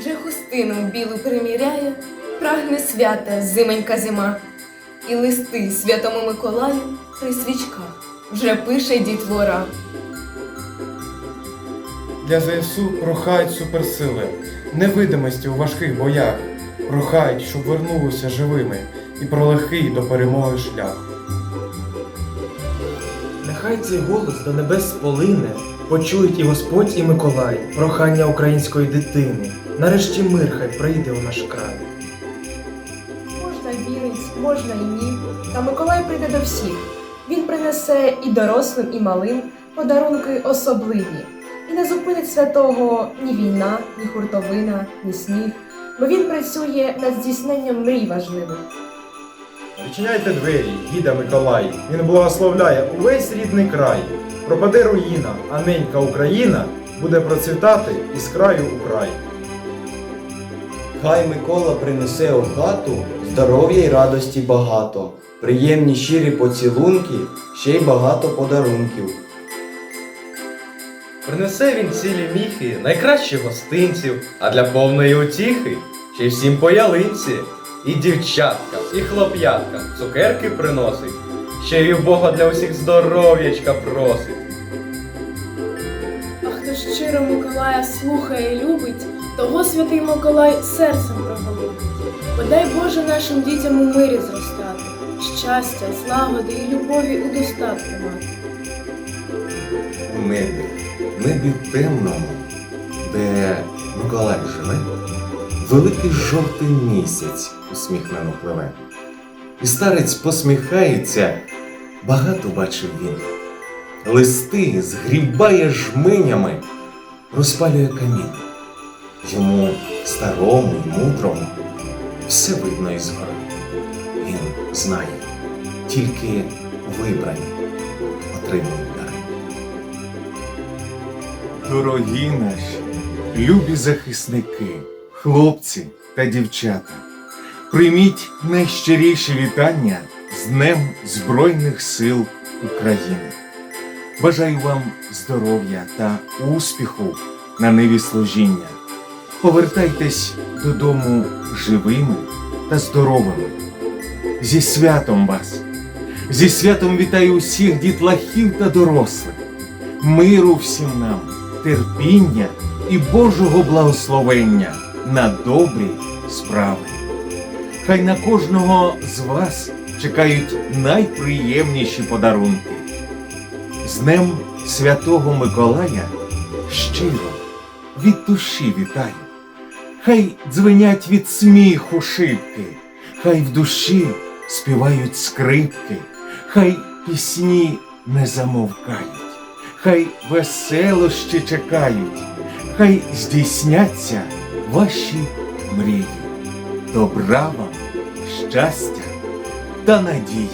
Вже хустину білу приміряє, прагне свята зименька зима. І листи святому Миколаю при свічках вже пише дітвора. Для ЗСУ прохають суперсили, невидимості у важких боях. Прохають, щоб вернулися живими і про легкий до перемоги шлях. Нехай цей голос до небес полине, почують і Господь, і Миколай, прохання української дитини. Нарешті мир хай прийде у наш край. Можна вірить, можна і ні. Та Миколай прийде до всіх. Він принесе і дорослим, і малим подарунки особливі. І не зупинить святого ні війна, ні хуртовина, ні сніг, бо він працює над здійсненням мрій важливих. Відчиняйте двері, гіда Миколай, він благословляє увесь рідний край. Пропаде руїна, а ненька Україна буде процвітати із краю у край. Хай Микола принесе у хату здоров'я й радості багато, приємні щирі поцілунки, ще й багато подарунків. Принесе він цілі міхи, найкращих гостинців, а для повної утіхи ще й всім по ялинці. І дівчаткам, і хлоп'яткам цукерки приносить, ще й у Бога для усіх здоров'ячка просить. А хто щиро Миколая слухає і любить, того святий Миколай серцем проголубить. Подай Боже нашим дітям у мирі зростати, щастя, злагоди і любові у достатку мати. у небі, небі темному, де Миколай живе, великий жовтий місяць усміхнено пливе. І старець посміхається, багато бачив він. Листи згрібає жменями, розпалює камін. Йому старому й мудрому все видно із гори. Він знає, тільки вибрані отримують дари. Дорогі наші, любі захисники, хлопці та дівчата, прийміть найщиріші вітання з Днем Збройних сил України. Бажаю вам здоров'я та успіху на ниві служіння. Повертайтесь додому живими та здоровими. Зі святом вас! Зі святом вітаю усіх дітлахів та дорослих миру всім нам, терпіння і Божого благословення на добрі справи. Хай на кожного з вас чекають найприємніші подарунки. З Днем Святого Миколая щиро від душі вітаю. Хай дзвенять від сміху шибки, хай в душі співають скрипки, хай пісні не замовкають хай веселощі чекають, хай здійсняться ваші мрії. Добра вам, щастя та надії.